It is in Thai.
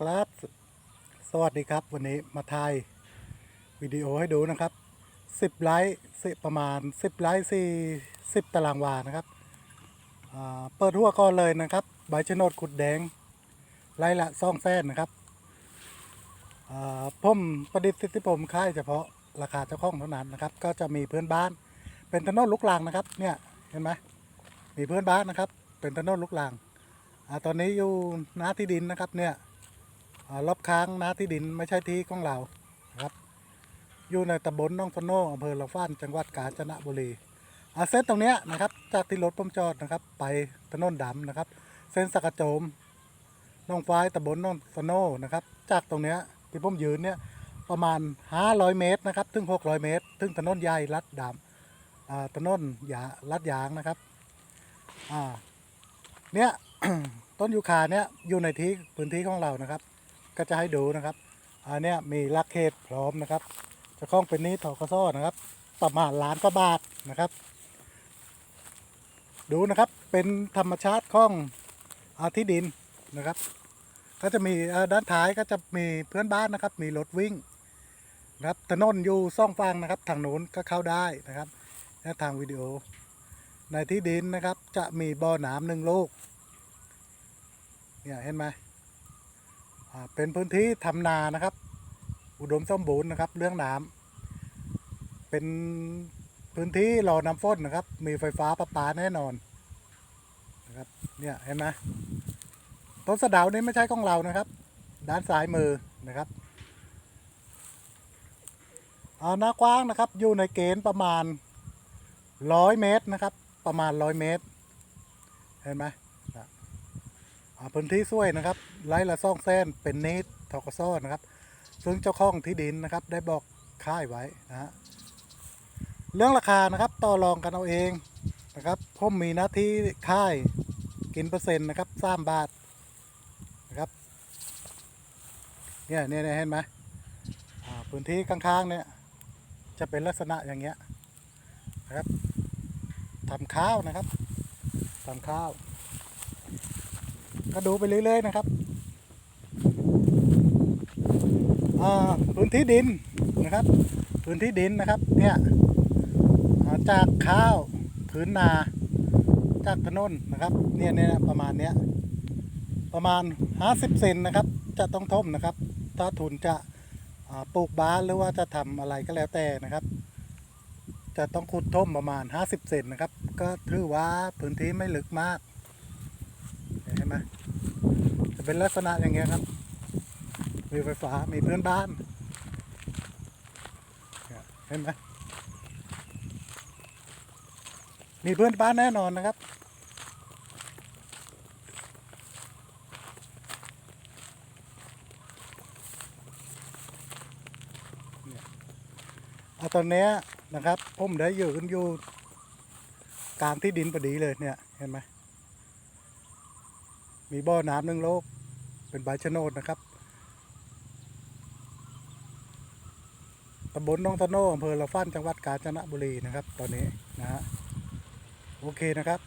ครับสวัสดีครับวันนี้มาถ่ายวิดีโอให้ดูนะครับ 10 ไลค์ประมาณ 10 ไลค์สี่10ตารางวานะครับเปิดหัวก่อนเลยนะครับใบชะโนดขุดแดงไล่ละซ่องแสนนะครับอ่าผมประดิษฐ์สิทธิผมค่ายเฉพาะราคาเจ้าของเท่านั้นนะครับ ก็จะมีเพื่อนบ้านเป็นถนนลูกลังนะครับ เนี่ยเห็นไหมมีเพื่อนบ้านนะครับ เป็นถนนลูกลังอ่าตอนนี้อยู่หน้าที่ดินนะครับเนี่ย รอบค้างนาที่ดินไม่ใช่ที่ของเราครับอยู่ในตำบลน้องสนโนอำเภอละฟ้านจังหวัดกาญจนบุรีอาเส้นตรงเนี้ยนะครับ จากที่รถผมจอดนะครับ ไปถนนดำนะครับ เส้นสกกระโจมน้องฟ้ายตำบลน้องสนโนนะครับ จากตรงเนี้ยที่ผมยืนเนี่ยประมาณ 500 เมตรนะครับ ถึง 600 เมตร ถึงถนนใหญ่ลัดดำถนนยาลัดยางนะครับเนี่ยต้นยูคาเนี่ยอยู่ในที่พื้นที่ของเรานะครับ ก็จะให้ดูนะครับ อันเนี้ยมีลักเขตพร้อมนะครับจะคล้องเป็นนี้ทกสนะครับ ประมาณล้านกว่าบาทนะครับ ดูนะครับเป็นธรรมชาติของอาที่ดินนะครับ ก็จะมีด้านท้ายก็จะมีเพื่อนบ้านนะครับ มีรถวิ่งนะครับถนนอยู่ซ่องฟังนะครับทางโน้นก็เข้าได้นะครับและทางวิดีโอ ในที่ดินนะครับ จะมีบ่อน้ำหนึ่งลูกเนี่ยเห็นไหม เป็นพื้นที่ทำนานะครับ อุดมสมบูรณ์นะครับ เรื่องน้ำเป็นพื้นที่รอน้ำฝนนะครับ มีไฟฟ้าประปาแน่นอนนะครับเนี่ยเห็นไหมต้นสะดาวนี้ไม่ใช่ของเรานะครับ ด้านซ้ายมือนะครับอ่าหน้ากว้างนะครับอยู่ในเกณฑ์ประมาณร้อยเมตรนะครับ ประมาณร้อยเมตร เห็นไหม พื้นที่ช่วยนะครับไร่ละซ่องแซนเป็นเนตทกซ้อนะครับ ซึ่งเจ้าของที่ดินนะครับ ได้บอกค่ายไว้นะฮะเรื่องราคานะครับต่อรองกันเอาเองนะครับผมมีหน้าที่ค่ายกินเปอร์เซ็นต์นะครับสามบาทนะครับเนี่ยเนี่ยเห็นไหมพื้นที่ข้างๆเนี่ยจะเป็นลักษณะอย่างเงี้ยนะครับทำข้าวนะครับทำข้าว ก็ดูไปเรื่อยๆนะครับอ่าพื้นที่ดินนะครับ พื้นที่ดินนะครับเนี่ยจากข้าวพื้นนา จากถนนนะครับเนี่ยเนี่ยประมาณเนี้ยประมาณ 50 เซนนะครับ จะต้องท่มนะครับ ถ้าทุนจะปลูกบ้านหรือว่าจะทำอะไรก็แล้วแต่นะครับ จะต้องขุดท่มประมาณ 50 เซนนะครับ ก็ถือว่าพื้นที่ไม่ลึกมาก เห็นไหมจะเป็นลักษณะอย่างเงี้ยครับมีไฟฟ้ามีเพื่อนบ้านเห็นไหมมีเพื่อนบ้านแน่นอนนะครับเอาตอนเนี้ยนะครับผมได้อยู่กันอยู่กลางที่ดินพอดีเลยเนี่ยเห็นไหม มีบ่อน้ำหนึ่งโลก เป็นใบชะโนดนะครับตำบลน้องตะโนอำเภอละฟ้นจังหวัดกาญจนบุรีนะครับ ตอนนี้นะฮะโอเคนะครับ